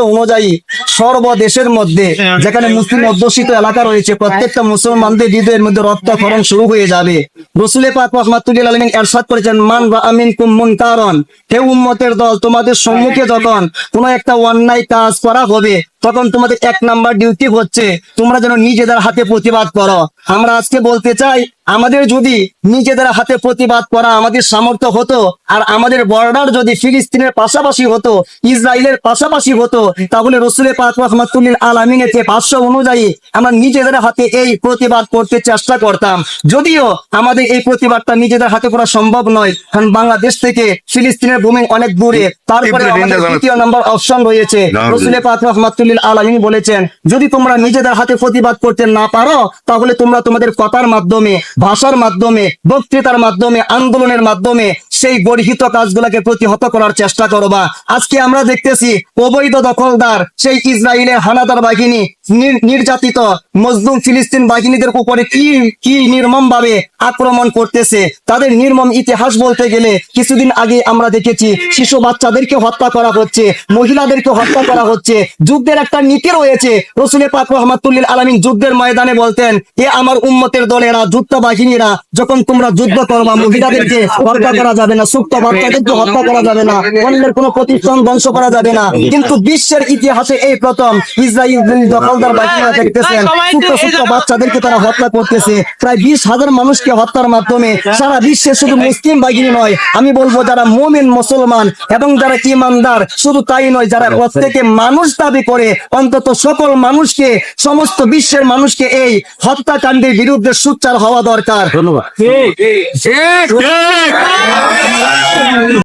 অনুযায়ী সর্বদেশের মধ্যে যেখানে মুসলিম অধ্যুষিত এলাকা রয়েছে, প্রত্যেকটা মুসলমানদের হৃদয়ের মধ্যে রক্তক্ষরণ শুরু হয়ে যাবে। রসুলে পাক রহমাতুল্লিল এরশাদ করেছেন, মান বা আমিন কুম্মুন কারণ হে উম্মতের দল, তোমাদের সম্মুখে যখন কোনো একটা অন্যায় কাজ করা হবে তখন তোমাদের এক নাম্বার ডিউটি হচ্ছে তোমরা যেন নিজেদের হাতে প্রতিবাদ করো। আমরা আজকে বলতে চাই আমাদের যদি নিজেদের হাতে প্রতিবাদ করা আমাদের সামর্থ্য হতো আর আমাদের বর্ডার যদি ফিলিস্তিনের পাশাপাশি হতো ইসরায়েলের পাশাপাশি হতো তাহলে রসুলের পাক রহমাতুল্লিল আলমিনের যে ভাষ্য অনুযায়ী আমরা নিজেদের হাতে এই প্রতিবাদ করতে চেষ্টা করতাম। যদিও আমাদের এই প্রতিবাদটা নিজেদের হাতে করা সম্ভব নয় কারণ বাংলাদেশ থেকে ফিলিস্তিনের ভূমি অনেক দূরে। তারপরে আমাদের তৃতীয় নম্বর অপশন রয়েছে। রসুলে পাক রহমাতুল্লিল আলমিন বলেছেন, যদি তোমরা নিজেদের হাতে প্রতিবাদ করতে না পারো, তাহলে তোমরা তোমাদের কথার মাধ্যমে, ভাষার মাধ্যমে, বক্তৃতার মাধ্যমে, আন্দোলনের মাধ্যমে সেই গর্হিত কাজগুলোকে প্রতিহত করার চেষ্টা করবা আজকে আমরা দেখতেছি, অবৈধ দখলদার, সেই ইসরায়েলের হানাদার বাহিনী নির্যাতিত মজলুম ফিলিস্তিন বাহিনীদের উপরে কি কি নির্মম ভাবে আক্রমণ করতেছে, তাদের নির্মম ইতিহাস বলতে গেলে কিছুদিন আগে আমরা দেখেছি, শিশু বাচ্চাদেরকে হত্যা করা হচ্ছে, মহিলাদেরকে হত্যা করা হচ্ছে, যুদ্ধের একটা নীতি রয়েছে। রসুলের পাক রহমাতুল্লিল আলমিন যুদ্ধের ময়দানে বলতেন এ আমার উম্মতের দলেরা যুদ্ধ বাহিনীরা যখন তোমরা যুদ্ধ করবা মহিলাদেরকে হত্যা করা যাবে না সুপ্ত বাচ্চাদেরকে হত্যা করা যাবে না অন্যের কোনো প্রতিষ্ঠান ধ্বংস করা যাবে না। কিন্তু বিশ্বের ইতিহাসে এই প্রথম ইসরায়েল দখলদার বাহিনীরা দেখতেছেন সুপ্ত সুপ্ত বাচ্চাদেরকে তারা হত্যা করতেছে। প্রায় বিশ হাজার মানুষকে হত্যার মাধ্যমে সারা বিশ্বে শুধু মুসলিম বাহিনী নয় আমি বলব যারা মোমিন মুসলমান এবং যারা ইমানদার শুধু তাই নয় যারা প্রত্যেকে মানুষ দাবি করে অন্তত সকল মানুষকে সমস্ত বিশ্বের মানুষকে এই হত্যাকাণ্ডের বিরুদ্ধে সুচ্চার হওয়া দরকার। ধন্যবাদ।